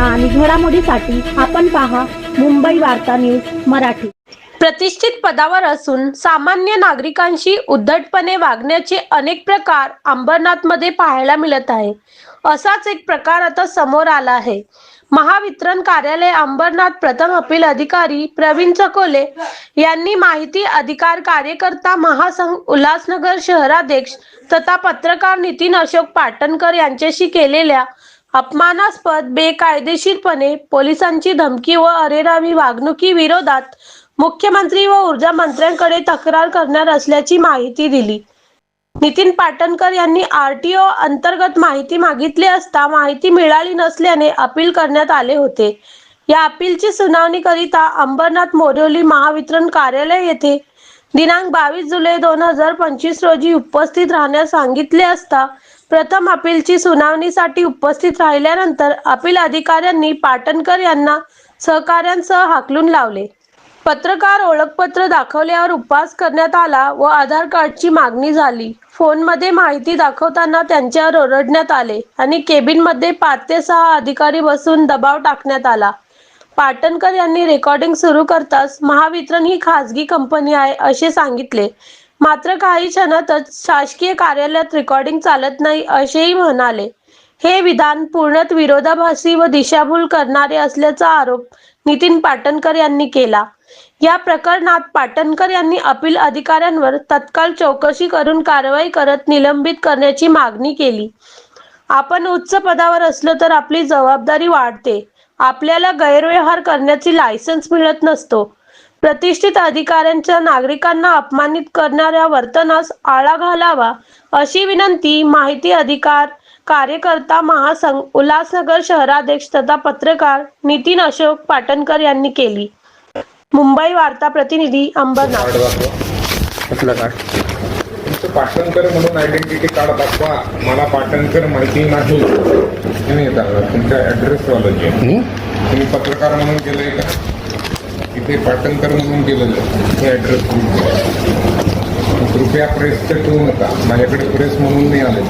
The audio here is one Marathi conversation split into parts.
बातम्या आणि घडामोडीसाठी आपण पहा मुंबई वार्ता न्यूज मराठी. प्रतिष्ठित पदावर असून सामान्य नागरिकांशी उद्धटपणे वागण्याचे अनेक प्रकार अंबरनाथमध्ये पाहायला मिळत आहे. असाच एक प्रकार आता समोर आला आहे. महावितरण कार्यालय अंबरनाथ प्रथम अपील अधिकारी प्रवीण चकोले यांनी माहिती अधिकार कार्यकर्ता महासंघ उल्हासनगर शहराध्यक्ष तथा पत्रकार नितीन अशोक पाटणकर यांच्याशी केलेल्या अपमानास्पद बेकायदेशीरपणे पोलिसांची धमकी व अरेरावी वागणुकी विरोधात मुख्यमंत्री व ऊर्जा मंत्र्यांकडे तक्रार करणार असल्याची माहिती दिली. नितीन पाटणकर यांनी आरटीओ अंतर्गत माहिती मागितली असता माहिती मिळाली नसल्याने अपील करण्यात आले होते. या अपीलची सुनावणी करिता अंबरनाथ मोरवली महावितरण कार्यालय येथे दिनांक बावीस जुलै दोन हजार पंचवीस रोजी उपस्थित राहण्यास सांगितले असता प्रथम अपीलची सुनावणीसाठी उपस्थित राहिल्यानंतर अपील अधिकाऱ्यांनी पाटणकर यांना सहकाऱ्यांसह हाकलून लावले. पत्रकार ओळखपत्र दाखवल्यावर उपवास करण्यात आला व आधार कार्डची मागणी झाली. फोनमध्ये माहिती दाखवताना त्यांच्यावर ओरडण्यात आले आणि केबिनमध्ये पाच ते सहा अधिकारी बसून दबाव टाकण्यात आला. पाटणकर यांनी रेकॉर्डिंग सुरू करताच महावितरण ही खासगी कंपनी आहे असे सांगितले. मात्र काही क्षणातच शासकीय कार्यालयात रेकॉर्डिंग चालत नाही असेही म्हणाले. हे विधान पूर्णत विरोधाभासी व दिशाभूल करणारे असल्याचा आरोप नितीन पाटणकर यांनी केला. या प्रकरणात पाटणकर यांनी अपील अधिकाऱ्यांवर तत्काळ चौकशी करून कारवाई करत निलंबित करण्याची मागणी केली. आपण उच्च पदावर असलो तर आपली जबाबदारी वाढते. आपल्याला गैरव्यवहार करण्याची लायसन्स मिळत नसतो. प्रतिष्ठित अधिकाऱ्यांच्या नागरिकांना अपमानित करणाऱ्या वर्तनास आळा घालावा अशी विनंती माहिती अधिकार कार्यकर्ता महासंघ उल्हासनगर शहराध्यक्ष तथा पत्रकार नितीन अशोक पाटणकर यांनी केली. मुंबई वार्ता प्रतिनिधी अंबरनाथ. तुमचं पाटणकर म्हणून आयडेंटिटी कार्ड दाखवा. मला पाटणकर माहिती नाही. नाही दाखवा तुमच्या ॲड्रेसवालं जे. तुम्ही पत्रकार म्हणून केलंय का? इथे पाटणकर म्हणून आहे. हे ॲड्रेस कृपया प्रेसचं ठेवू नका. माझ्याकडे प्रेस म्हणून नाही आले.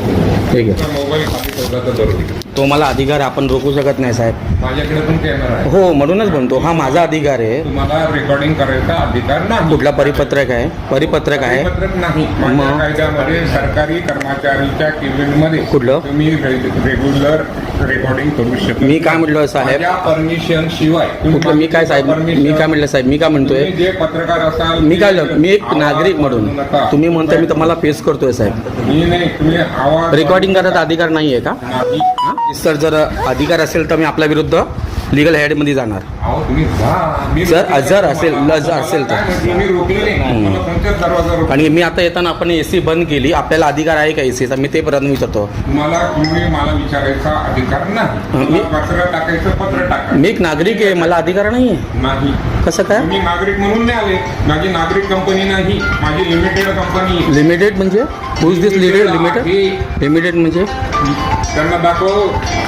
ठीक आहे. मोबाईल खाली ठेवला तर होईल. तो मला अधिकार आपण रोखू शकत नाही साहेब. माझ्याकडे पण कॅमेरा आहे. हो म्हणूनच म्हणतो हा माझा अधिकार आहे. तुम्हाला रेकॉर्डिंग करायचा अधिकार नाही. कुठला परिपत्रक आहे? परिपत्रक आहे? पत्रक नाही. माझ्या मग? कायद्यामध्ये सरकारी कर्मचारीच्या केबिनमध्ये कुठलं? तुम्ही रेग्युलर रेकॉर्डिंग करू शकता. मी काय म्हटलं साहेब? परमिशन शिवाय कुठलं? मी काय साहेब? मी काय म्हटलं साहेब? मी काय म्हणतोय? तुम्ही जे पत्रकार असाल मी काय ते मी एक नागरिक म्हणून. नका. तुम्ही म्हणताय मी तुम्हाला फेस करतोय साहेब मी नाही तुम्ही आवाज रेकॉर्डिंग करायचा अधिकार नाही आहे का. सर जर अधिकार असेल तर मी आपल्या विरुद्ध लिगल हेडमध्ये जाणार. अहो, तुम्ही जा. मी जर- रोखलेलं जर आहे. असेल- मला- जर असेल तर. काय म्हटलं? मी रोखलेले नाही. मला तुमच्याच दरवाजा रोखला. आणि मी आता येताना आपण ए सी बंद केली. आपल्याला अधिकार आहे का ए सीचा मी ते प्रश्न विचारतो तुम्हाला तुम्ही मला विचारायचा अधिकार नाही. मी- मला पत्र टाकायचं पत्र टाका. मी एक नागरिक आहे. मला अधिकार नाही आहे नाही. कसं काय? तुम्ही नागरिक म्हणून नाही आले. माझी नागरिक कंपनी नाही. माझी लिमिटेड कंपनी लिमिटेड म्हणजे? Whose this limited. लिमिटेड म्हणजे? त्यांना दाखव?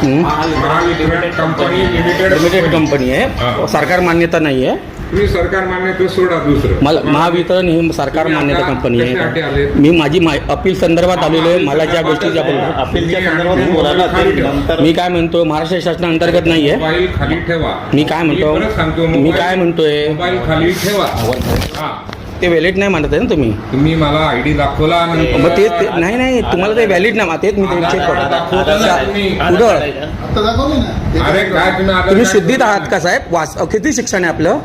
Mahavitaran company limited limited company आहे. हा. सरकार मान्यता नाही आहे तुम्ही सरकार मान्यता सोडा दुसरं. मला महावितरण ही सरकार मान्यता कंपनी आहे? मी माझी अपील संदर्भात आलेलो आहे. मला ज्या गोष्टी अपीलच्या संदर्भात मी काय म्हणतो महाराष्ट्र शासनाअंतर्गत नाही आहे मोबाईल खाली ठेवा. मी काय म्हणतो? मी काय म्हणतोय? मोबाईल खाली ठेवा. ते व्हॅलिड नाही मानत आहे ना तुम्ही? तुम्ही मला आयडी दाखवला मग ते ते- नाही नाही तुम्हाला ते व्हॅलिड नाही तेच मी ते चेक करतो. ना तुम्ही. कुठं अरे काय तुम्ही आधार तुम्ही कार्ड शुद्धीत आहात का साहेब? वाच किती शिक्षण आहे आपलं?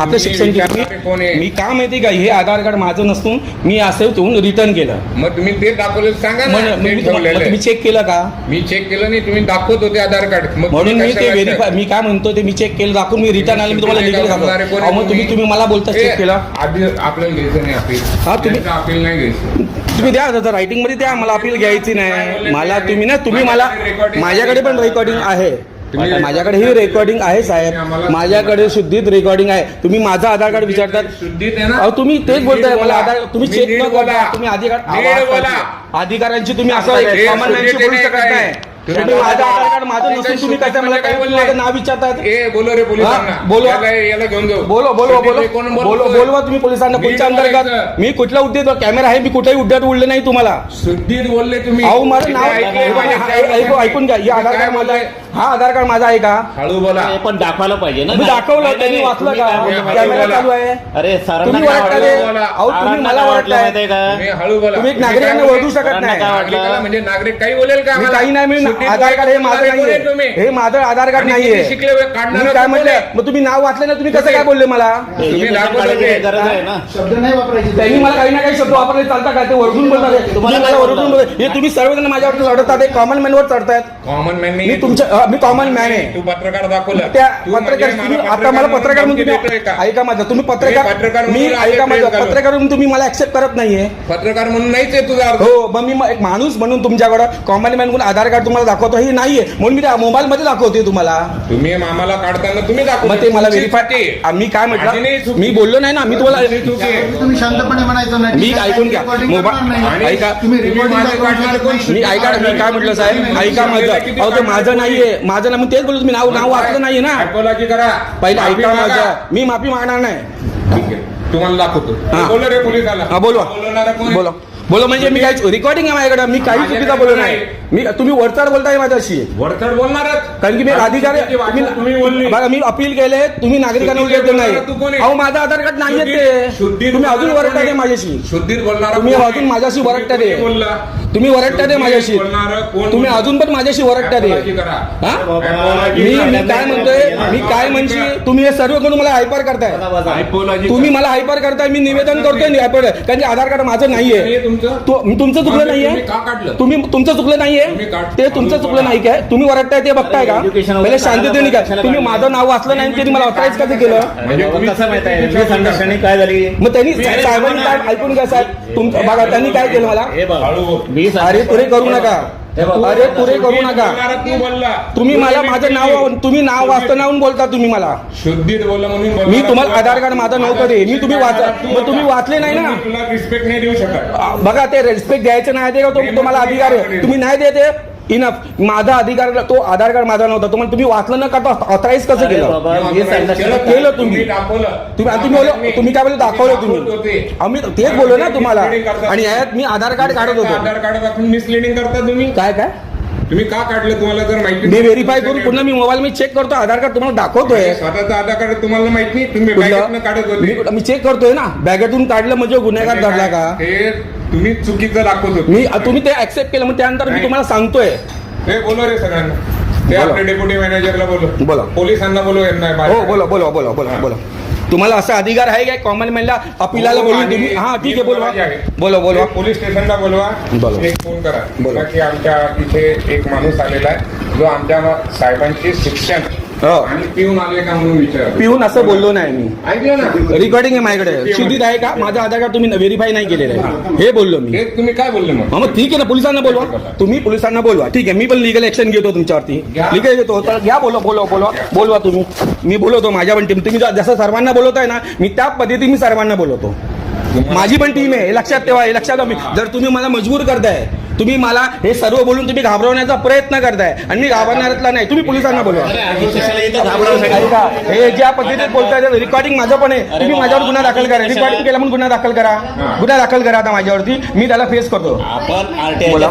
आपलं शिक्षण विचारणारे कोण आहे? किती मी का माहिती का हे आधार कार्ड माझं नसून मी असं ठेवून रिटर्न केलं. मग तुम्ही ते दाखवले सांगा ना मग ते मी तुम्हा- ठेवलेलं मग आहे. तुम्ही चेक केलं का? मी चेक केलं नाही तुम्ही दाखवत होते आधार कार्ड. मग म्हणून तुम्ही मी ते कशाला व्हेरीफाय मी काय म्हणतो ते मी चेक केलं दाखवून मी रिटर्न आले मी तुम्हाला तुम्ही लिगल काय करणारे कोण सांगतो आहे? मग तुम्ही तुम्ही मला बोलता ए, चेक केलं. आधी आपल्याला घ्यायचं नाही अपील हा, तुम्ही- त्यांचं अपील नाही घ्यायचं. तुम्ही द्या आता रायटिंगमध्ये द्या मला अपील घ्यायची नाही. मला तुम्ही ना तुम्ही मला माझ्याकडे पण रेकॉर्डिंग आहे. माझ्याकडे ही रेकॉर्डिंग आहे साहेब माझ्याकडे शुद्धीत रेकॉर्डिंग आहे तुम्ही माझा आधार कार्ड विचारतात शुद्धीत आहे ना अहो तुम्ही तेच बोलताय मला. आधार तुम्ही चेक न बोला. करता तुम्ही अधिकार आवाज. करता. अधिकाऱ्यांची तुम्ही असं बोलू शकत. नाही तुम्ही माझं. आधार कार्ड माझं नसून तुम्ही मला काय? माझं नाव विचारतात ए बोलो रे पोलिसांना हा, बोलवा. याला याला घेऊन जाऊ बोलो बोलो बोलो शुद्धीत कोण बोलो बोलतोय? बोलवा तुम्ही पोलिसांना बोलायचं. मी कुठल्या उद्देश कॅमेरा आहे मी कुठेही उड्डात उडले नाही तुम्हाला शुद्धीत बोलले तुम्ही अहो माझं नाव ऐकलंय हे बघा, माझ्या ऐ- ऐकू- ऐकून घ्या हे तुम्ही आधार कार्ड माझं? हा आधार कार्ड माझा आहे का हळू बोला हे पण दाखवायला पाहिजे ना मी दाखवलं, नाही, त्यांनी नाही, वाचलं तुम्ही का? काय माहिती कॅमेरा? चालू आहे. अरे सरांना तुम्ही काय वाटलं? रे? बोला. अहो तुम्ही सरांना मला काय वाटलं तुम्ही का हळू बोला तुम्ही एक काय नागरिकांना बोलले? ओरडू शकत नाही काय नागरिकाला म्हणजे नागरिक काही बोलेल का मी आम्हाला? काही नाही मी सुट्टीत आधार कार्ड हे माझं नाहीये तुम्ही. हे माझं आधार कार्ड आणि नाहीये किती शिकले काढणारं मी काय तो म्हटलं बोले. मग तुम्ही नाव वाचलं ना तुम्ही कसं काय बोलले मला हे तुम्ही education दाखवलं काढायची ते. गरज आहे ना शब्द नाही वापरायचे त्यांनी मला काही ना काही शब्द वापरले चालता का ते वरडून बोलतात हे. तुम्ही तुम्हाला मला काय वरडून? बोलतात हे तुम्ही सर्वजण माझ्यावर चढतात कॉमन मॅनवर चढतायत कॉमन मॅन नाही मी तुमच्या अ, मी कॉमन मॅन आहे तू पत्रकार दाखवलं त्या तू पत्रकार तुम्ही मला आता मला पत्रकार म्हणून तुम्ही? ऐका माझं तुम्ही मी पत्रकार पत्रकार मी म्हणून ऐका माझं पत्रकार म्हणून तुम्ही मला ऍक्सेप्ट करत नाहीये पत्रकार म्हणून नाहीच आहे तुझा अर्थ हो मग मी म- एक माणूस म्हणून तुमच्याकडं कॉमन मॅन म्हणून आधार कार्ड तुम्हाला दाखवतो हे नाहीये म्हणून मी त्या मोबाईल मध्ये दाखवते तुम्हाला तुम्ही आम्हाला काढताना तुम्ही दाखवलं मग ते मला तुमची व्हेरीफाय चुकी आहे. मी काय माझी नाही म्हटलं चुकी. मी बोललो नाही ना मी तुम्हाला तुमची चुकी आहे. तुम्ही शांतपणे म्हणायचं नाही मी ऐकून घ्या. Recording मोबा- करणार नाही. आणि ऐका. तुम्ही तुम्ही recording माझे दाखवू काढणार शकत कोण? नाही. मी ऐका मी काय म्हटलं साहेब ऐका माझं अहो ते माझं नाहीये माझं ना मी तेच बोलतो तुम्ही नाव नाव वाचलं नाहीये ना. करा. पहिलं माफी ऐका मागा. माझं. मी माफी मागणार नाही. ठीक आहे. तुम्हाला दाखवतो. हा. बोल रे पोलिसाला. हा बोलवा. बोलवणारा कोण आहे? बोला. बोला म्हणजे मी काय रेकॉर्डिंग आहे माझ्याकडे? मी काही चुकीचा बोललो नाही. नाही. मी तुम्ही वरचाड बोलताय माझ्याशी. वरचढ बोलणारच कारण की मी अधिकारी चुकीची भाषा तुम्ही बोलली. बघा मी अपील केले तुम्ही नागरिकांना शुद्धीत उलट नाही. बोलणारा? अहो माझं आधार कार्ड नाहीये शुद्धीत- शुद्धीत ते तुम्ही अजून बोलणारा आहे? माझ्याशी. शुद्धीत बोलणारा तुम्ही? अजून माझ्याशी वरटता. बोलला? तुम्ही वरटता ते माझ्याशी. बोलणारं तुम्ही? अजून पण माझ्याशी वरटता ते Apology करा. हा? Apology मी. मी काय म्हणतोय? मी काय म्हणशी? तुम्ही हे सर्व करून मला हायपर करताय. तुम्ही. मला हायपर करताय. मी निवेदन करतोय हायपर कारण की आधार कार्ड माझं नाहीये. तुमचं? तो- मी तुमचं चुकलं तुम्ही नाहीये. का काढलं? तुम्ही तुमचं चुकलं नाहीये. तुम्ही काढ- ते तुमचं चुकलं नाही काय तुम्ही वरटताय ते बघताय का? Education पहिले वगैरे शांततेने काय कशाला तुम्ही? माझं नाव वाचलं नाही त्यांनी मला ऑथराईज कसं केलं म्हणजे बाबा, तुम्ही कसं माहीत आहे चुकीच्या वीस अंडरस्टँडिंग काय झाली? मग त्यांनी साहेबांनी काय ऐकून घ्या साहेब? तुमचं बघा त्यांनी काय केलं मला? हे बघ. हळू बोल. वीस अरे तुरे करू नका. अरे तुरे करू नका. बोलणारा तू बोलला. तुम्ही मला माझं नाव तुम्ही नाव वाचतं नावून बोलता तुम्ही मला. शुद्धीत बोलला म्हणून मी तुम्हाला आधार कार्ड माझं नव्हतं रे. मी तुम्ही वाचा तुम्ही वाचले नाही ना. तुला रिस्पेक्ट नाही देऊ शकत. बघा ते रेस्पेक्ट द्यायचं नाही ते का तो तुम्हाला अधिकार आहे. तुम्ही नाही देते इनफ माझा अधिकार तो आधार कार्ड माझा नव्हता. तुम्हाला तुम्ही वाचलं ना का? तो ऑथराईज कसं केलं? केलं तुम्ही. दाखवलं. तुम्ही तुम्ही बोललो तुम्ही काय बोलले? दाखवलं तुम्ही आम्ही तेच बोललो ना तुम्हाला. आणि यात मी आधार कार्ड काढत होतो. आधार कार्ड दाखवून मिसलिडिंग करता तुम्ही? काय काय? तुम्ही का काढलं तुम्हाला जर माहिती मी व्हेरीफाय करून पुन्हा मी मोबाईल मी चेक करतो. आधार कार्ड तुम्हाला दाखवतोय. स्वतःचा आधार कार्ड तुम्हाला माहीत नाही. तुम्ही काढत? होते. मी- चेक करतोय ना. बॅगेतून काढलं म्हणजे गुन्हेगार धरला का? तुम्ही चुकीचं दाखवत होते मी तुम्ही ते ऍक्सेप्ट केलं मग त्यानंतर मी नाही. तुम्हाला सांगतोय हे बोलो रे सगळ्यांना ते बोला. आपले डेप्युटी मॅनेजरला बोलो बोला. पोलिसांना बोलो यांना हो बोला बोला बोला बोला बोला तुम्हाला असा अधिकार आहे काय कॉमन मॅनला अपिलाला हो, बोलून आणि तुम्ही हा ठीक आहे मी बोलवा बोलायचे आहे. बोला बोलवा पोलीस स्टेशनला बोलवा बोलवा. एक फोन करा बोलवा. की आमच्या तिथे एक माणूस आलेला आहे जो आमच्या साहेबांचे शिक्षण हो. आणि पिऊन आले का म्हणून विचार पिऊन असं बोललो नाही मी. ऐकलं ना? रेकॉर्डिंग आहे माझ्याकडे. शुद्धीत आहे का? माझं आधार कार्ड तुम्ही व्हेरीफाय नाही केलेलं आहे. हे बोललो मी. हे तुम्ही काय बोलले मग? हा, मग ठीक आहे ना पोलिसांना बोलवा. तुम्ही पोलिसांना बोलवा. ठीक आहे मी पण लिगल ऍक्शन घेतो तुमच्यावरती. घ्या. लिगल घेतो. तर घ्या बोला बोलवा बोलवा. बोलवा तुम्ही. मी बोलवतो माझ्या पण टीम तुम्ही ज- जसं सर्वांना बोलवताय ना मी त्या पद्धती मी सर्वांना बोलवतो. माझी पण टीम आहे. हे लक्षात ठेवा हे लक्षात ठेवा. जर तुम्ही मला मजबूर करताय तुम्ही मला हे सर्व बोलून तुम्ही घाबरवण्याचा प्रयत्न करताय. आणि मी घाबरणाऱ्यातला नाही. तुम्ही पोलिसांना बोलवा. ऐका, हे ज्या पद्धतीत बोलताय रेकॉर्डिंग माझं पण आहे. तुम्ही माझ्यावर गुन्हा दाखल करा. रेकॉर्डिंग केला म्हणून गुन्हा दाखल करा. गुन्हा दाखल करा आता माझ्यावरती. मी त्याला फेस करतो. आपण बोला.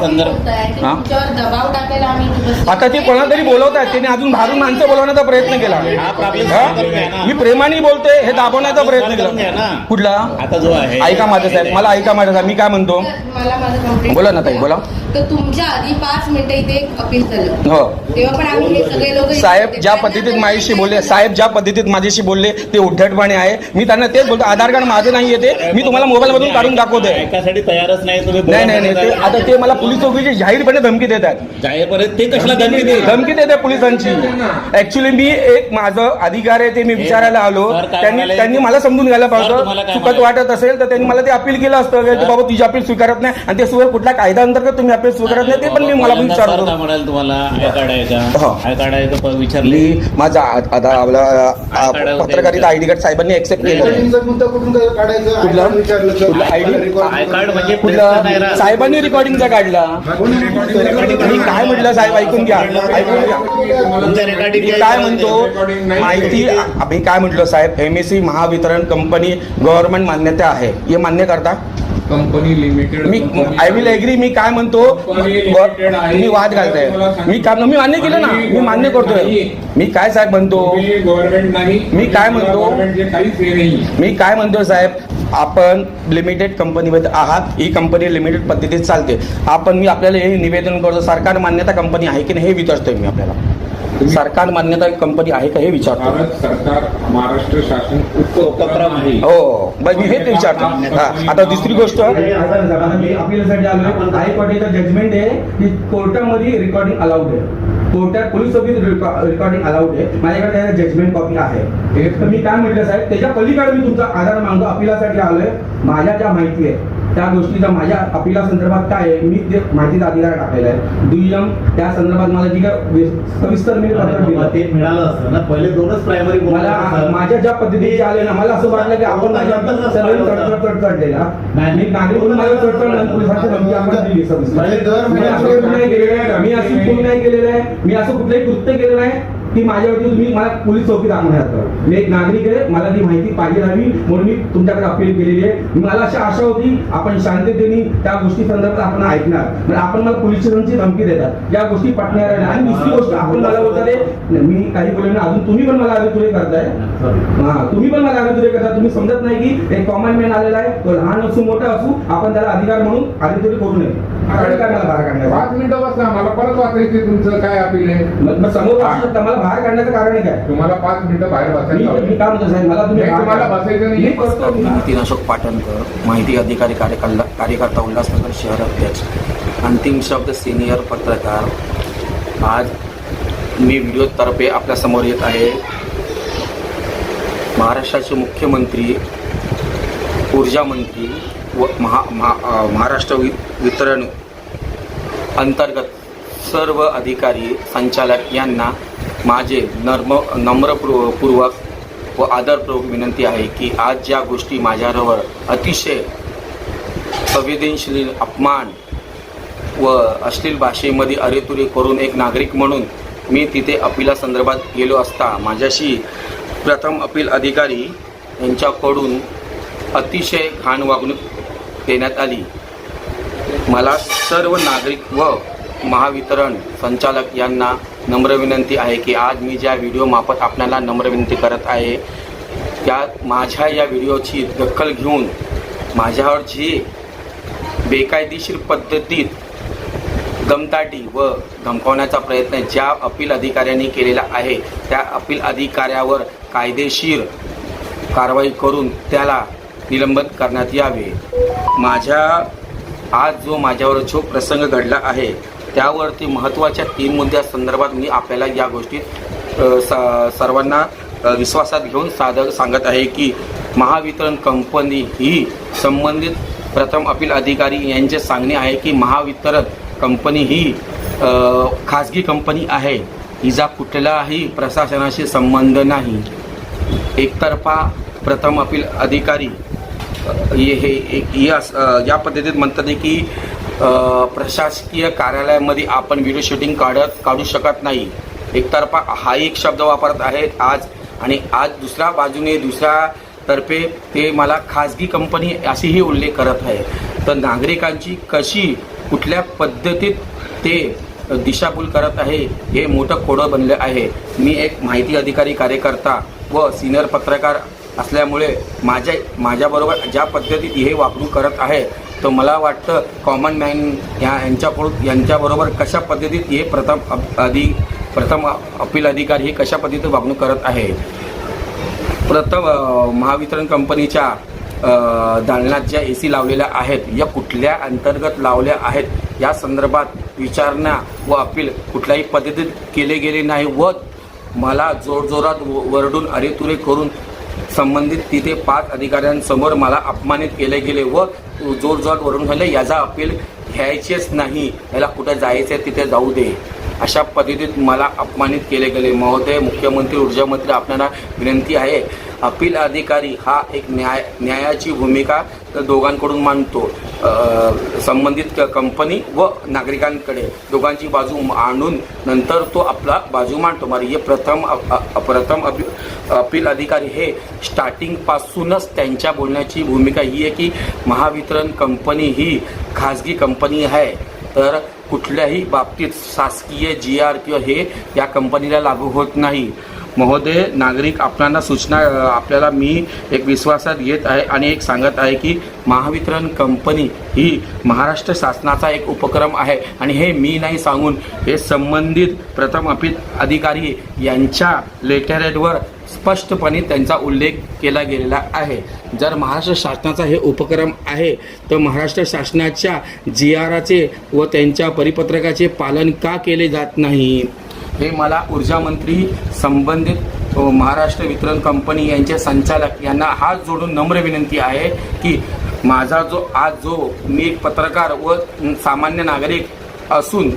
आता ते कोणाला तरी बोलवतात त्यांनी अजून बाहेरून माणसं बोलवण्याचा प्रयत्न केला. हा हा? मी प्रेमाने बोलतोय हे दाबवण्याचा प्रयत्न केला. कुठला? आता जो आहे ऐका माझं साहेब. मला ऐका माझं साहेब. मी काय म्हणतो? मला माझं कंप्लेंट बोला ना ताई, बोला. तर तुमच्या आधी पाच मिनिटं इथे एक अपील झालं हो. तेव्हा पण आम्ही हे सगळे लोक साहेब ज्या पद्धतीत माझ्याशी बोलले साहेब ज्या पद्धतीत माझ्याशी बोलले ते उद्धटपणे आहे. मी त्यांना तेच बोलतो आधार कार्ड माझं नाही येते मी तुम्हाला मोबाईल मधून काढून दाखवतोय. ऐकासाठी तयारच नाही तुम्ही नाही नाही नाही. ते आता ते मला पोलीस चौकीची जाहीरपणे धमकी देतात. जाहीरपणे ते कसला धमकी देईल धमकी देते पोलिसांची. ऍक्च्युली मी एक माझं अधिकार आहे ते मी विचारायला आलो. सर, काय त्यांनी म्हणाले? त्यांनी मला समजून घ्यायला सर, तुम्हाला पाहिजे काय चुकत म्हणाले? वाटत असेल तर त्यांनी मला ते अपील केलं असतं. की बाबा तुझी अपील स्वीकारत नाही. आणि ते सुद्धा कुठल्या कायदा अंतर्गत तुम्ही अपील स्वीकारत नाही ते पण मी मला विचारतो. म्हणाल तुम्हाला आय कार्ड आहे हो. का आय कार्ड आहे का प- विचारले. मी माझा आता आपला पत्रकारिता आयडी कार्ड साहेबांनी एक्सेप्ट केलं. कुठला? कार्ड म्हणजे. साहेबांनी रेकॉर्डिंगचा काढला. मी काय म्हटलं साहेब ऐकून घ्या. ऐकून घ्या. तुमच्या रेकॉर्डिंग मी काय म्हणतो माहिती आम्ही काय म्हटलं साहेब M S C Mahavitaran company government मान्यता आहे. हे मान्य करता? कंपनी लिमिटेड मी आय विल एग्री मी काय म्हणतो? तुम्ही वाद घालताय. मी काय मी मान्य केलं ना. मी मान्य करतोय. मी काय साहेब म्हणतो? गव्हर्नमेंट नाही. मी काय म्हणतो? मी काय म्हणतो साहेब? आपण लिमिटेड कंपनीमध्ये आहात. ही कंपनी लिमिटेड पद्धतीत चालते. आपण मी आपल्याला हे निवेदन करतो सरकार मान्यता कंपनी आहे की नाही हे विचारतोय मी आपल्याला. सरकार मान्यता कंपनी आहे का हे विचारतो. सरकार महाराष्ट्र शासन उपक्रम आहे. हो बस मी हेच विचारतो. हा, आता दुसरी गोष्ट. अपीलसाठी आलोय हायकोर्टाचं जजमेंट आहे की कोर्टामध्ये रेकॉर्डिंग अलाउड आहे. कोर्टात पोलीस ऑफिस रेकॉर्डिंग अलाउड आहे. माझ्याकडे त्याचं जजमेंट कॉपी आहे. तर मी काय म्हटलं साहेब? त्याच्या पलीकडे मी तुमचा आधार मागतो अपिलासाठी आलोय. माझ्या ज्या माहिती आहे त्या गोष्टीचा माझ्या अपिला संदर्भात काय आहे मी ते माहितीचा अधिकार टाकलेला आहे. दुय्यम त्या संदर्भात मला जी काय सविस्तर मी पत्र मला ते दिलं मिळालं असतं ना पहिले दोनच प्रायमरी मला माझ्या ज्या पद्धतीचे आले ना मला असं वाटलं की आपण माझ्या सर्व तडतड तडतडलेला मी नागरिक म्हणून मला पोलिसांची धमकी आपण दिली सविस्तर. मी असं नाही केलेलं आहे मी असं नाही केलेलं आहे मी असं कुठलंही कृत्य केलेलं आहे की माझ्यावरती तुम्ही मला पोलीस चौकीत आणण्यात मी एक नागरिक आहे मला ती माहिती पाहिजे हवी म्हणून मी तुमच्याकडे अपील केलेली आहे. मला अशी आशा होती आपण शांततेने त्या गोष्टी संदर्भात आपण ऐकणार. म्हणजे आपण मला पोलीस स्टेशनची धमकी देतात. या गोष्टी पटणार नाही आणि दुसरी गोष्ट आपण मला बोलता ते मी काही बोलले अजून तुम्ही पण मला अभिप्राय करताय. हा तुम्ही पण मला अभिप्राय करता तुम्ही समजत नाही की एक कॉमन मॅन आलेला आहे तो लहान असू मोठा असू आपण त्याला अधिकार म्हणून अभिप्राय करू नये. पाच मिनिटं बसा मला परत वाचायचे तुमचं काय अपील आहे. समोर मला बाहेर काढण्याचं कारण काय तुम्हाला पाच मिनिटं बाहेर मी बसायचं मी काय म्हणतो साहेब मला तुम्ही नाही, तुम्हाला बाहेर बसायचं काढा. नाही. मी करतो. मी नितीन अशोक पाटणकर माहिती अधिकारी कार्यकर्ता कार्यकर्ता उल्हासनगर शहर अध्यक्ष अंतिम शब्द सिनियर पत्रकार. आज मी व्हिडिओतर्फे आपल्यासमोर येत आहे. महाराष्ट्राचे मुख्यमंत्री ऊर्जा मंत्री व महा महा अ, महाराष्ट्र वि वितरण अंतर्गत सर्व अधिकारी संचालक यांना माझे नर्म नम्रपूर्वक पूर्वक व आदरपूर्वक विनंती आहे की आज ज्या गोष्टी माझ्यावर अतिशय संवेदनशील अपमान व अश्लील भाषेमध्ये अरेतुरे करून एक नागरिक म्हणून मी तिथे अपिलासंदर्भात गेलो असता माझ्याशी प्रथम अपील अधिकारी यांच्याकडून अतिशय घाण वागणूक देण्यात आली. मला सर्व नागरिक व महावितरण संचालक यांना नम्र विनंती आहे की आज मी ज्या व्हिडिओ मार्फत आपल्याला नम्र विनंती करत आहे त्या माझ्या या व्हिडिओची दखल घेऊन माझ्यावर जे बेकायदेशीर पद्धतीत दमदाटी व धमकावण्याचा प्रयत्न ज्या अपील अधिकाऱ्यांनी केलेला आहे त्या अपील अधिकाऱ्यावर कायदेशीर कारवाई करून त्याला निलंबन करण्यात यावे. माझ्या आज जो माझ्यावर जो प्रसंग घडला आहे त्यावरती महत्त्वाच्या तीन मुद्द्यासंदर्भात मी आपल्याला या गोष्टीत स- सर्वांना विश्वासात घेऊन सादर सांगत आहे की महावितरण कंपनी ही संबंधित प्रथम अपील अधिकारी यांचे सांगणे आहे की महावितरण कंपनी ही खाजगी कंपनी आहे. हिचा कुठलाही प्रशासनाशी संबंध नाही. एकतर्फा प्रथम अपील अधिकारी हे हे एक- या पद्धतीत म्हणतात की प्रशासकीय कार्यालयामध्ये आपण व्हिडिओ शूटिंग काढत काढू शकत नाही. एकतर्फा हा एक शब्द वापरत आहेत आज. आणि आज दुसऱ्या बाजूने दुसऱ्या तर्फे ते मला खाजगी कंपनी असेही उल्लेख करत आहे. तर नागरिकांची कशी कुठल्या पद्धतीत ते दिशाभूल करत आहे हे मोठं खोडं बनलं आहे. मी एक माहिती अधिकारी कार्यकर्ता व सिनियर पत्रकार असल्यामुळे माझ्या माझ्याबरोबर ज्या पद्धतीत हे वागणूक करत आहे तर मला वाटतं कॉमन मॅन या यांच्याकडून यांच्याबरोबर कशा पद्धतीत हे प्रथम अप- अधि प्रथम अपील अधिकारी हे कशा पद्धतीत वागणूक करत आहे? प्रथम महावितरण कंपनीच्या दालनात ज्या ए सी लावलेल्या आहेत या कुठल्या अंतर्गत लावल्या आहेत या संदर्भात विचारणा व अपील कुठल्याही पद्धतीत केले गेले नाही व मला जोरजोरात व- वरडून अरेतुरे करून संबंधित तिथे पाच अधिकाऱ्यांसमोर मला अपमानित केले गेले व जोरजोरात वरून झाले याचा अपील घ्यायचेच नाही. याला कुठं जायचं आहे तिथे जाऊ दे. अशा पद्धतीत मला अपमानित केले गेले. महोदय मुख्यमंत्री ऊर्जा मंत्री आपल्याला विनंती आहे. अपील अधिकारी हा एक न्याय न्यायाची भूमिका दोघांकडून मांडतो. संबंधित क- कंपनी व नागरिकांकडे दोघांची बाजू मांडून नंतर तो आपला बाजू मांडतो. म्हणजे हे प्रथम प्रथम अपी अपील अधिकारी हे स्टार्टिंगपासूनच त्यांच्या बोलण्याची भूमिका ही आहे की महावितरण कंपनी ही खाजगी कंपनी आहे. तर कुठल्याही बाबतीत शासकीय जी आर किंवा हे या कंपनीला लागू होत नाही. महोदय नागरिक आपल्याला सूचना आपल्याला मी एक विश्वासात घेत आहे आणि एक सांगत आहे की महावितरण कंपनी ही महाराष्ट्र शासनाचा एक उपक्रम आहे. आणि हे मी नाही सांगून हे संबंधित प्रथम अपित अधिकारी यांच्या लेटरेटवर स्पष्टपणे त्यांचा उल्लेख केला गेलेला आहे. जर महाराष्ट्र शासनाचा हे उपक्रम आहे तर महाराष्ट्र शासनाच्या जी आराचे व त्यांच्या परिपत्रकाचे पालन का केले जात नाही? हे मला ऊर्जा मंत्री संबंधित महाराष्ट्र वितरण कंपनी यांचे संचालक यांना हात जोडून नम्र विनंती आहे की माझा जो आज जो मी एक पत्रकार व सामान्य नागरिक असून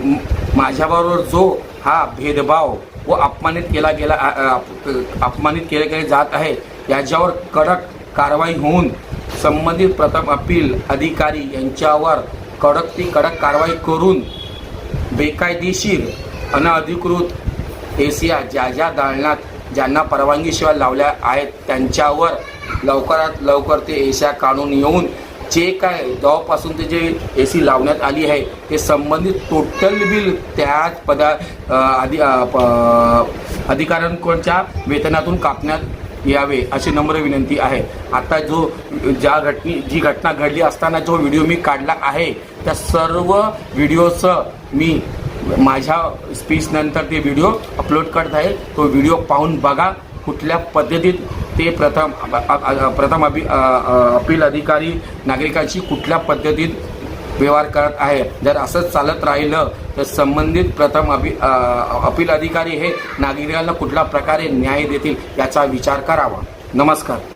माझ्याबरोबर जो हा भेदभाव व अपमानित केला गेला अपमानित केले गेले जात आहे याच्यावर कडक कारवाई होऊन संबंधित प्रथम अपील अधिकारी यांच्यावर कडक ती कडक कारवाई करून बेकायदेशीर अनधिकृत एसिया ज्या ज्या दालनात ज्यांना परवानगीशिवाय लावल्या आहेत त्यांच्यावर लवकरात लवकर ते एसिया काढून येऊन जे काय जवळपासून ते जे ए सी लावण्यात आली आहे ते संबंधित टोटल बिल त्याच पदा अधि अधिकाऱ्यांकडच्या प- वेतनातून कापण्यात यावे अशी नम्र विनंती आहे. आता जो ज्या घटने जी घटना घडली असताना जो व्हिडिओ मी काढला आहे त्या सर्व व्हिडिओचं मी माझ्या स्पीचनंतर ते व्हिडिओ अपलोड करत आहे. तो व्हिडिओ पाहून बघा कुठल्या पद्धतीत ते प्रथम प्रथम अभि अपील अधिकारी नागरिकांची कुठल्या पद्धतीत व्यवहार करत आहे. जर असंच चालत राहिलं तर संबंधित प्रथम अभि अपील अधिकारी हे नागरिकांना कुठल्या प्रकारे न्याय देतील याचा विचार करावा. नमस्कार.